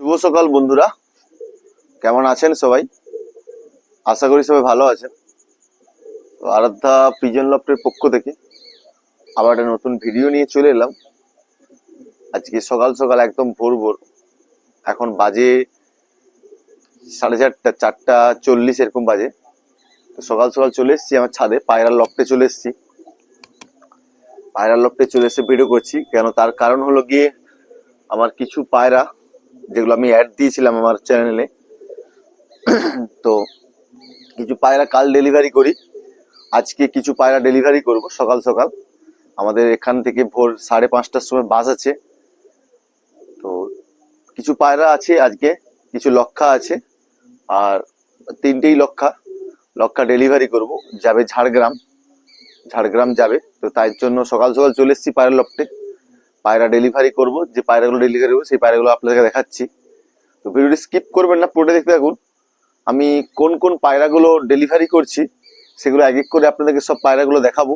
শুভ সকাল, বন্ধুরা। কেমন আছেন সবাই? আশা করি সবাই ভালো আছেন। তো আরাধ্যা পিজন লফটের পক্ষ থেকে আবার একটা নতুন ভিডিও নিয়ে চলে এলাম। আজকে সকাল সকাল একদম ভোর ভোর। এখন বাজে সাড়ে চারটা চারটা চল্লিশ এরকম বাজে। তো সকাল সকাল চলে এসেছি আমার ছাদে, পায়রার লফটে চলে এসেছি। পায়রার লফটে চলে এসে ভিডিও করছি, কেন তার কারণ হলো গিয়ে আমার কিছু পায়রা যেগুলো আমি অ্যাড দিয়েছিলাম আমার চ্যানেলে তো কিছু পায়রা কাল ডেলিভারি করি। আজকে কিছু পায়রা ডেলিভারি করব সকাল সকাল। আমাদের এখান থেকে ভোর সাড়ে পাঁচটার সময় বাস আছে। তো কিছু পায়রা আছে আজকে, কিছু লক্ষা আছে। আর তিনটেই লক্ষা। লক্ষা ডেলিভারি করব। যাবে ঝাড়গ্রাম। ঝাড়গ্রাম যাবে। তো তাই জন্য সকাল সকাল চলে এসেছি পায়রা লফটে। পায়রা ডেলিভারি করব, যে পায়রাগুলো ডেলিভারি করব, সেই পায়রাগুলো আপনাদেরকে দেখাচ্ছি। তো ভিডিওটি স্কিপ করবেন না, পুরোটা দেখতে থাকুন। আমি কোন কোন পায়রাগুলো ডেলিভারি করছি, সেগুলো এক এক করে আপনাদেরকে সব পায়রাগুলো দেখাবো।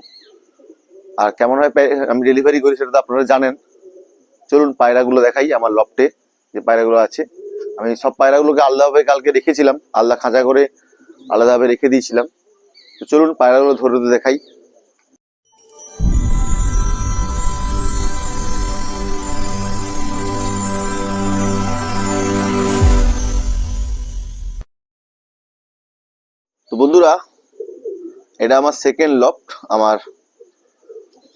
আর কেমন হয় আমি ডেলিভারি করি সেটা তো আপনারা জানেন। চলুন পায়রাগুলো দেখাই আমার লফটে যে পায়রাগুলো আছে। আমি সব পায়রাগুলোকে আলাদাভাবে কালকে রেখেছিলাম, আলাদা খাঁচা করে আলাদাভাবে রেখে দিয়েছিলাম। তো চলুন পায়রাগুলো ধরে ধরে দেখাই। বন্ধুরা, এটা আমার সেকেন্ড লফট আমার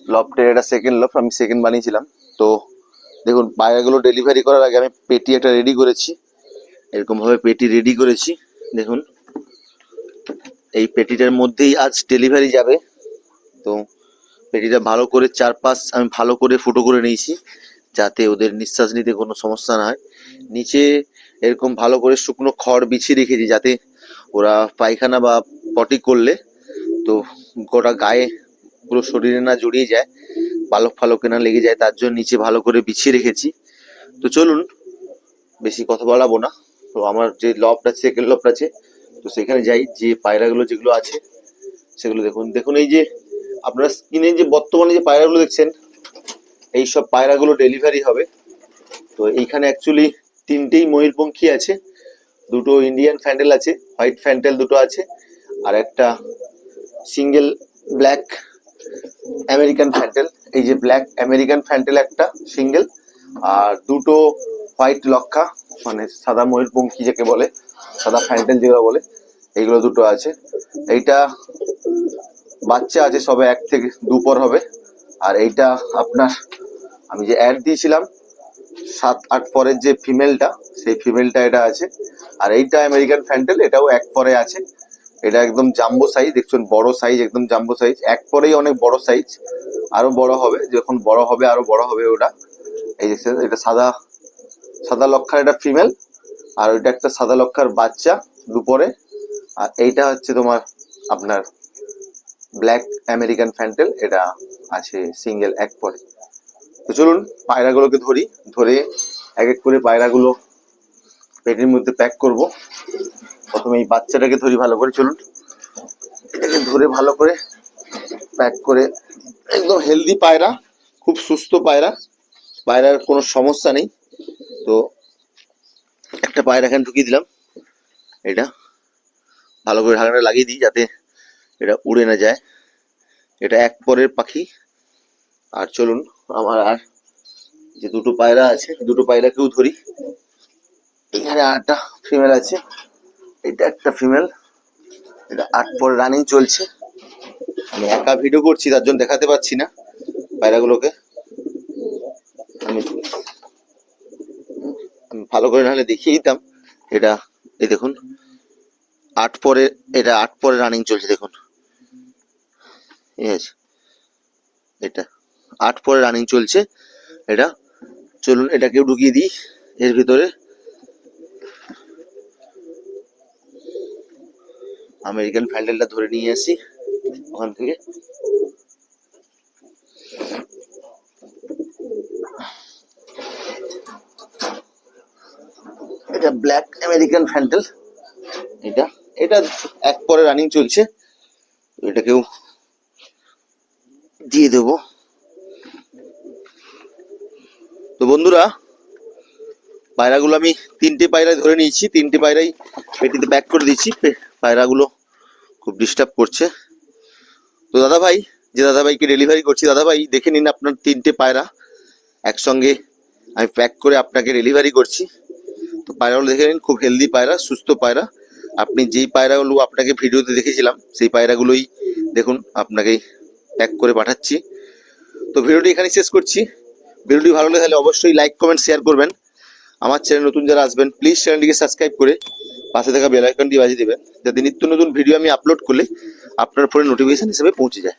লফটের এটা সেকেন্ড লফট আমি সেকেন্ড বানিয়েছিলাম। তো দেখুন, পায়রাগুলো ডেলিভারি করার আগে আমি পেটি একটা রেডি করেছি। এরকম ভাবে পেটি রেডি করেছি। দেখুন, এই পেটিটার মধ্যেই আজ ডেলিভারি যাবে। তো পেটিটা ভালো করে চারপাশ আমি ভালো করে ফুটো করে নিয়েছি, যাতে ওদের নিঃশ্বাস নিতে কোনো সমস্যা না হয়। নিচে এরকম ভালো করে শুকনো খড় বিছিয়ে রেখেছি, যাতে ওরা পায়খানা বা পটি করলে তো গোটা গায়ে পুরো শরীরে না জড়িয়ে যায় পালক ফালকে না লেগে যায়, তার জন্য নিচে ভালো করে বিছিয়ে রেখেছি। তো চলুন, বেশি কথা বলাবো না। তো আমার যে লফট আছে সেকেন্ড লফট আছে, তো সেখানে যাই, যে পায়রাগুলো যেগুলো আছে, সেগুলো দেখুন। দেখুন এই যে, আপনারা স্ক্রিনে যে বর্তমানে যে পায়রাগুলো দেখছেন, এই সব পায়রাগুলো ডেলিভারি হবে। তো এইখানে অ্যাকচুয়ালি তিনটেই ময়ূরপঙ্খী আছে। দুটো ইন্ডিয়ান ফ্যান্ডেল আছে হোয়াইট ফ্যান্টেল দুটো আছে, আর একটা সিঙ্গেল ব্ল্যাক আমেরিকান ফ্যান্টেল এই যে ব্ল্যাক আমেরিকান ফ্যান্টেল একটা সিঙ্গেল আর দুটো হোয়াইট লক্ষা মানে সাদা ময়ূরপঙ্খী যাকে বলে, সাদা ফ্যান্টেল যেগুলো বলে, এইগুলো দুটো আছে। এইটা বাচ্চা আছে, সবে এক থেকে দুপর হবে। আর এইটা আপনার, আমি যে অ্যাড দিয়েছিলাম সাত, আট পরের যে ফিমেলটা সেই ফিমেলটা এটা আছে। আর এইটা আমেরিকান ফ্যান্টেল এটাও এক পরে আছে। এটা একদম জাম্বো সাইজ দেখছেন বড় সাইজ একদম জাম্বো সাইজ এক পরেই অনেক বড় সাইজ আরও বড় হবে। যখন বড় হবে, আরও বড় হবে ওটা। এই দেখছেন, এটা সাদা সাদা লক্ষার এটা ফিমেল আর ওইটা একটা সাদা লক্ষার বাচ্চা দুপরে। আর এইটা হচ্ছে তোমার আপনার ব্ল্যাক আমেরিকান ফ্যান্টেল এটা আছে সিঙ্গেল এক পরে। তো চলুন পায়রাগুলোকে ধরি। ধরে এক এক করে পায়রাগুলো পেটের মধ্যে প্যাক করব। প্রথমে এই বাচ্চাটাকে ধরি ভালো করে, চলুন। এটাকে ধরে ভালো করে প্যাক করে, একদম হেলদি পায়রা, খুব সুস্থ পায়রা। পায়রার কোনো সমস্যা নেই। তো একটা পায়রা এখানে ঢুকিয়ে দিলাম। এটা ভালো করে ঢাকনাটা লাগিয়ে দিই যাতে এটা উড়ে না যায়। এটা এক পরের পাখি। আর চলুন আমার আর যে দুটো পায়রা আছে, দুটো পায়রাকেও ধরি। এখানে আটটা ফিমেল আছে। এটা একটা ফিমেল এটা আট পরে রানিং চলছে। আমি একা ভিডিও করছি, তার জন্য দেখাতে পাচ্ছি না পায়রাগুলোকে। আমি ভালো করে নাহলে দেখিয়ে দিতাম। এটা, এই দেখুন। আট পরে, এটা আট পরে রানিং চলছে, দেখুন। ঠিক আছে। এটা। আট পরে রানিং চলছে। এটা, চলুন এটাকেও ঢুকিয়ে দিই এর ভিতরে। আমেরিকান ফ্যান্ডেলটা ধরে নিয়ে আসি ওখান থেকে। এটা ব্ল্যাক আমেরিকান ফ্যান্ডেল এটা এটা এক পরে রানিং চলছে। এটাকেও দিয়ে দেবো। তো বন্ধুরা, পায়রাগুলো আমি তিনটে পায়রায় ধরে নিয়েছি, তিনটে পায়রাই পেটিতে প্যাক করে দিয়েছি, পে- পায়রাগুলো খুব ডিস্টার্ব করছে। তো দাদা ভাই যে দাদা ভাইকে ডেলিভারি করছি দাদা ভাই দেখে নিন আপনার তিনটে পায়রা একসঙ্গে আমি প্যাক করে আপনাকে ডেলিভারি করছি। তো পায়রাগুলো দেখে নিন, খুব হেলদি পায়রা, সুস্থ পায়রা। আপনি যেই পায়রাগুলো আপনাকে ভিডিওতে দেখেছিলাম, সেই পায়রাগুলোই দেখুন, আপনাকে প্যাক করে পাঠাচ্ছি। তো ভিডিওটি এখানে শেষ করছি। ভিডিওটি ভালো লাগে তাহলে অবশ্যই লাইক কমেন্ট শেয়ার করবেন। আমার চ্যানেল নতুন যারা আসবেন প্লিজ চ্যানেলটিকে সাবস্ক্রাইব করে পাশে থাকা বেল আইকনটি বাজিয়ে দেবেন, যাতে নিত্য নতুন ভিডিও আমি আপলোড করলে আপনার ফোনে নোটিফিকেশান হিসেবে পৌঁছে যায়।